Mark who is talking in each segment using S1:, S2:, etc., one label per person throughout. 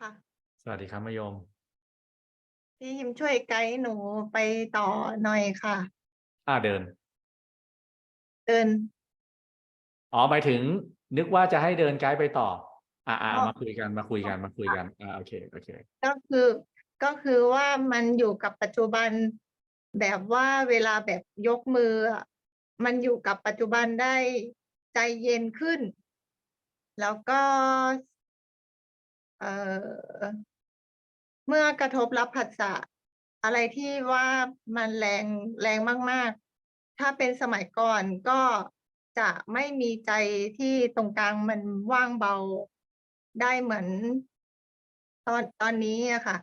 S1: ค่ะ
S2: สวัสดีครับมะยม
S1: พี่ยิมช่วยไกด์หนูไปต่อหน่อยค่ะ
S2: อ่าเดิน
S1: เดิน
S2: อ๋อหมายถึง นึกว่าจะให้เดินไกด์ไปต่อ อ่าอ่า
S1: อ๋อ
S2: มาคุยกันมาคุยกันมาคุยกัน อ่าโอเคโอเค
S1: ก็คือก็คือว่ามันอยู่กับปัจจุบันแบบว่าเวลาแบบยกมืออะมันอยู่กับปัจจุบันได้ใจเย็นขึ้น แล้วก็ เมื่อกระทบรับผัสสะอะไรที่ว่ามันแรงแรงมาก ๆ ถ้าเป็นสมัยก่อนก็จะไม่มีใจที่ตรงกลางมันว่างเบาได้เหมือนตอนตอนนี้อะค่ะ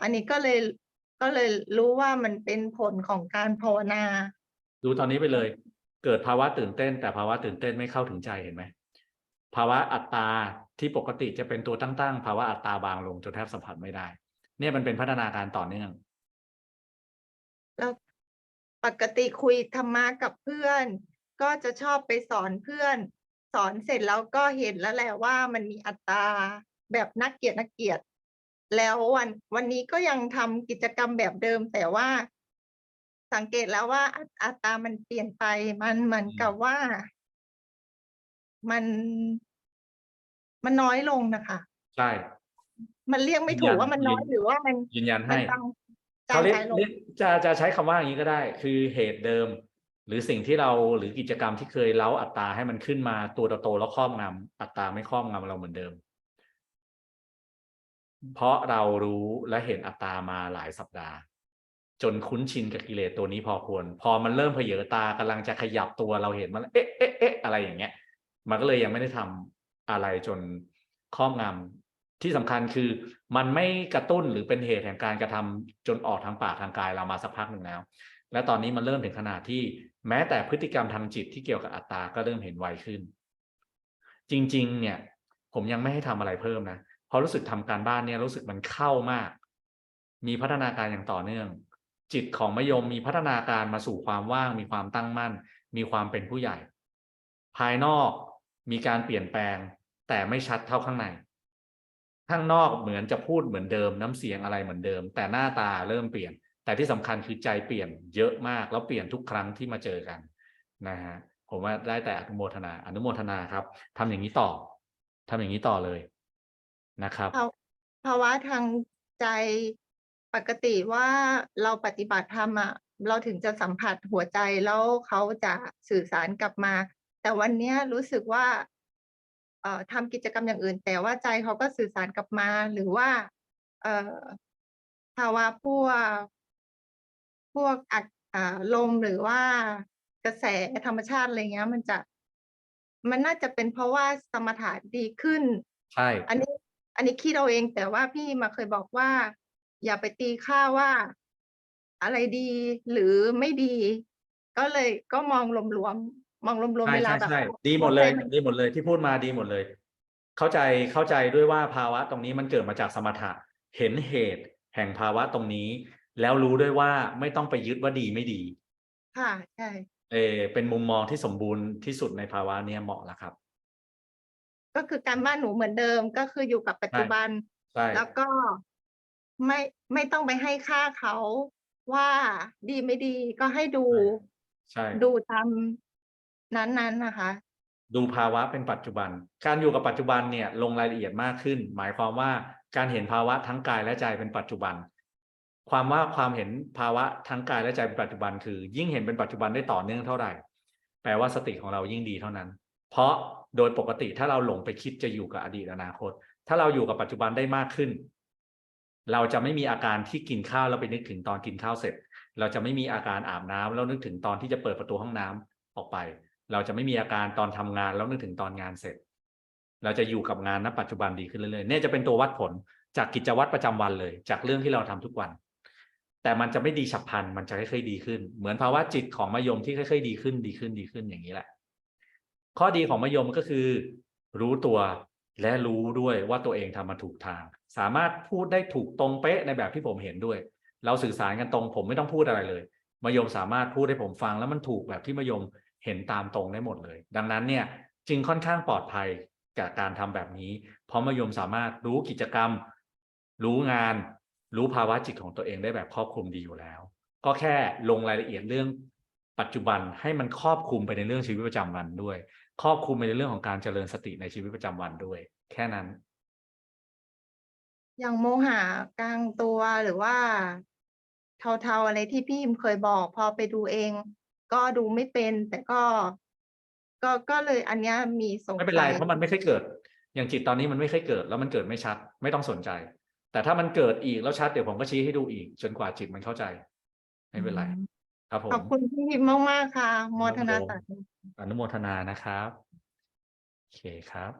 S1: อันนี้ก็เลยก็เลยรู้ว่ามันเป็นผลของการภาวนา
S2: ดูตอนนี้ไปเลย เกิดภาวะตื่นเต้น แต่ภาวะตื่นเต้นไม่เข้าถึงใจเห็นไหมภาวะอัตตา ที่ปกติจะเป็นตัวตั้งๆภาวะอัตตาบางลงจนแทบสัมผัสไม่ได้ เนี่ยมันเป็นพัฒนาการต่อเนื่อง
S1: แล้วปกติคุยธรรมะกับเพื่อน ก็จะชอบไปสอนเพื่อน สอนเสร็จแล้วก็เห็นแล้วแหละว่ามันมีอัตราแบบนักเกียรตินักเกียรติ แล้ววันวันนี้ก็ยังทำกิจกรรมแบบเดิมแต่ว่า สังเกตแล้วว่าอัอัตรามันเปลี่ยนไปมันเหมือนกับว่า มัน มันน้อยลงนะคะ
S2: ใช่
S1: มันเรียกไม่ถูกว่ามันน้อยหรือว่ามัน
S2: ยืนยัน
S1: มั
S2: ให้
S1: นบางจา
S2: เขา
S1: ง
S2: เรียก
S1: ใจลง
S2: เรียกจะจะใช้คำว่าอย่างนี้ก็ได้ คือเหตุเดิม หรือสิ่งที่เราหรือกิจกรรมที่เคยเล้าอัตราให้มันขึ้นมาตัวโตๆแล้วครอบงำอัตราไม่ครอบงำเราเหมือนเดิม เพราะเรารู้และเห็นอัตรามาหลายสัปดาห์ จนคุ้นชินกับกิเลสตัวนี้พอควร พอมันเริ่มเผยตากำลังจะขยับตัวเราเห็นมันเอ๊ะเอ๊ะเอ๊ะอะไรอย่างเงี้ย มันก็เลยยังไม่ได้ทำ อะไรจนครอบงำที่สำคัญคือมันไม่กระตุ้นหรือเป็นเหตุแห่งการกระทำจนออกทางปากทางกายเรามาสักพักหนึ่งแล้ว และตอนนี้มันเริ่มถึงขนาดที่แม้แต่พฤติกรรมทางจิตที่เกี่ยวกับอัตตาก็เริ่มเห็นไวขึ้น จริง ๆ เนี่ย ผมยังไม่ให้ทำอะไรเพิ่มนะเพราะรู้สึกทำการบ้านเนี่ยรู้สึกมันเข้ามาก มีพัฒนาการอย่างต่อเนื่อง จิตของมยมมีพัฒนาการมาสู่ความว่าง มีความตั้งมั่น มีความเป็นผู้ใหญ่ ภายนอก มีการเปลี่ยนแปลง แต่ไม่ชัดเท่าข้างใน ข้างนอกเหมือนจะพูดเหมือนเดิม น้ำเสียงอะไรเหมือนเดิม แต่หน้าตาเริ่มเปลี่ยน แต่ที่สำคัญคือใจเปลี่ยนเยอะมากแล้วเปลี่ยนทุกครั้งที่มาเจอกันนะฮะผมว่าได้แต่อนุโมทนา อนุโมทนาครับทำอย่างนี้ต่อทำอย่างนี้ต่อเลยนะครับ
S1: ภาภาวะทางใจปกติว่าเราปฏิบัติธรรมอะเราถึงจะสัมผัสหัวใจแล้วเขาจะสื่อสารกลับมา แต่วันเนี้ยรู้สึกว่า เอ่อทำกิจกรรมอย่างอื่น แต่ว่าใจเขาก็สื่อสารกลับมา หรือว่า เอ่อภาวะพวกพวกอักอ่าลมหรือว่ากระแสธรรมชาติอะไรเงี้ย มันจะมันน่าจะเป็นเพราะว่าสมถะดีขึ้น
S2: ใช่
S1: อันนี้ อันนี้คิดเอาเองแต่ว่าพี่มาเคยบอกว่า อย่าไปตีค่าว่า อะไรดีหรือไม่ดี ก็เลยก็มองรวมๆ มองรวมๆ
S2: ใช่
S1: เวลา
S2: ใช่
S1: แบบ
S2: ใช่ดีหมดเลย
S1: ใจน
S2: ดีหมดเลยที่พูดมาดีหมดเลย เข้าใจเข้าใจด้วยว่าภาวะตรงนี้มันเกิดมาจากสมถะเห็นเหตุ แห่งภาวะตรงนี้ แล้วรู้ด้วยว่าไม่ต้องไปยึดว่าดีไม่ดี
S1: ค่ะใช่
S2: เออเป็นมุมมองที่สมบูรณ์ที่สุดในภาวะเนี้ยเหมาะแล้วครับ
S1: ก็คือการบ้านหนูเหมือนเดิมก็คืออยู่กับปัจจุบัน
S2: ใช่
S1: แล้วก็ไม่ไม่ต้องไปให้ค่าเขาว่าดีไม่ดีก็ให้ดู
S2: ใช่
S1: ดูตาม นั้นๆนะคะ
S2: ดูภาวะเป็นปัจจุบัน การอยู่กับปัจจุบันเนี่ยลงรายละเอียดมากขึ้น หมายความว่าการเห็นภาวะทั้งกายและใจเป็นปัจจุบัน ความว่าความเห็นภาวะทั้งกายและใจเป็นปัจจุบัน คือ ยิ่งเห็นเป็นปัจจุบันได้ต่อเนื่องเท่าไหร่ แปลว่าสติของเรายิ่งดีเท่านั้น เพราะโดยปกติถ้าเราหลงไปคิดจะอยู่กับอดีตอนาคต ถ้าเราอยู่กับปัจจุบันได้มากขึ้น เราจะไม่มีอาการที่กินข้าวแล้วไปนึกถึงตอนกินข้าวเสร็จ เราจะไม่มีอาการอาบน้ำแล้วนึกถึงตอนที่จะเปิดประตูห้องน้ำออกไป เราจะไม่มีอาการตอนทำงานแล้วนึกถึงตอนงานเสร็จ เราจะอยู่กับงานณปัจจุบันดีขึ้นเรื่อยๆเนี่ยจะเป็นตัววัดผลจากกิจวัตรประจำวันเลย จากเรื่องที่เราทำทุกวัน แต่มันจะไม่ดีฉับพลันมันจะค่อยๆดีขึ้น เหมือนภาวะจิตของมะยมที่ค่อยๆดีขึ้นดีขึ้นดีขึ้นอย่างนี้แหละ ข้อดีของมะยมก็คือ รู้ตัวและรู้ด้วยว่าตัวเองทำมาถูกทาง สามารถพูดได้ถูกตรงเป๊ะในแบบที่ผมเห็นด้วย เราสื่อสารกันตรงผมไม่ต้องพูดอะไรเลยมะยมสามารถพูดให้ผมฟังแล้วมันถูกแบบที่มะยม เห็นตามตรงได้หมดเลย ดังนั้นเนี่ยจึงค่อนข้างปลอดภัยกับการทำแบบนี้ เพราะมะยมสามารถรู้กิจกรรม รู้งาน รู้ภาวะจิตของตัวเองได้แบบครอบคลุมดีอยู่แล้ว ก็แค่ลงรายละเอียดเรื่องปัจจุบันให้มันครอบคลุมไปในเรื่องชีวิตประจำวันด้วย ครอบคลุมไปในเรื่องของการเจริญสติในชีวิตประจำวันด้วย แค่นั้น
S1: อย่างโมหะกลางตัวหรือว่าเทาๆอะไรที่พี่ฮิมเคยบอก พอไปดูเอง ก็ดูไม่เป็น แต่ก็ ก็ก็เลยอันเนี้ยมีสง
S2: ไม่เป็นไร
S1: สัย
S2: เพราะมันไม่เคยเกิด อย่างจิตตอนนี้มันไม่เคยเกิด แล้วมันเกิดไม่ชัด ไม่ต้องสนใจ แต่ถ้ามันเกิดอีกแล้วชัดเดี๋ยวผมก็ชี้ให้ดูอีกจนกว่าจิตมันเข้าใจ ไม่เป็นไร
S1: อืม
S2: ครับผม
S1: ขอบคุณพี่ฮิมมากๆค่ะโมทนา
S2: ครับผม
S1: สาธุ
S2: อนุโมทนานะครับโอเคครับ